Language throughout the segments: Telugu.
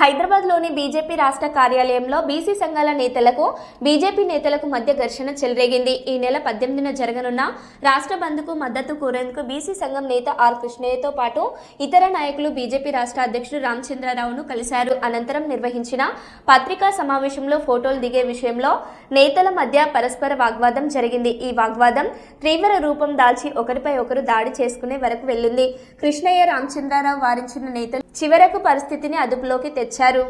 హైదరాబాద్లోని బీజేపీ రాష్ట్ర కార్యాలయంలో బీసీ సంఘాల నేతలకు బీజేపీ నేతలకు మధ్య ఘర్షణ చెలరేగింది. ఈ నెల పద్దెనిమిదిన జరగనున్న రాష్ట్ర బంద్కు మద్దతు కోరేందుకు బీసీ సంఘం నేత ఆర్ కృష్ణయ్యతో పాటు ఇతర నాయకులు బీజేపీ రాష్ట్ర అధ్యక్షుడు రామచంద్రరావును కలిశారు. అనంతరం నిర్వహించిన పత్రికా సమావేశంలో ఫోటోలు దిగే విషయంలో నేతల మధ్య పరస్పర వాగ్వాదం జరిగింది. ఈ వాగ్వాదం తీవ్ర రూపం దాల్చి ఒకరిపై ఒకరు దాడి చేసుకునే వరకు వెళ్ళింది. కృష్ణయ్య రామచంద్రరావు వారించిన నేతలు చివరకు పరిస్థితిని అదుపులోకి తెచ్చారు.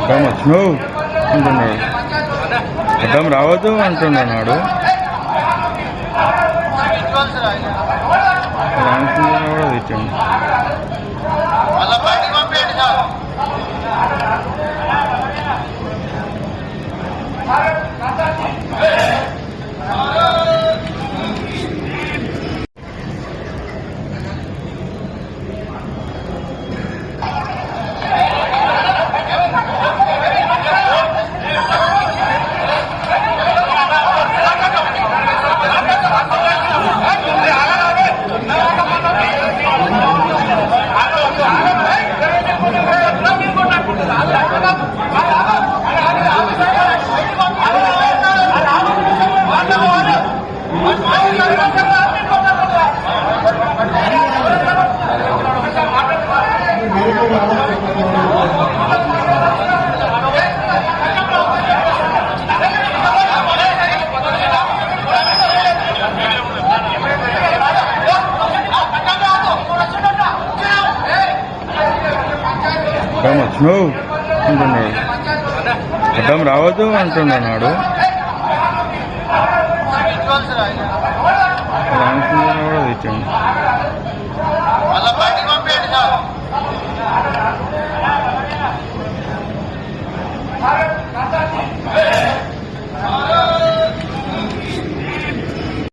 అడ్డం వచ్చినావు అంటున్నాడు. అర్థం రావద్దు అంటున్నాడు రామచంద్ర కూడా తెచ్చాము అడ్డం వచ్చినావు అంటున్నాడు. అడ్డం రావద్దు అంటున్నాడు. అనుకుంటున్నా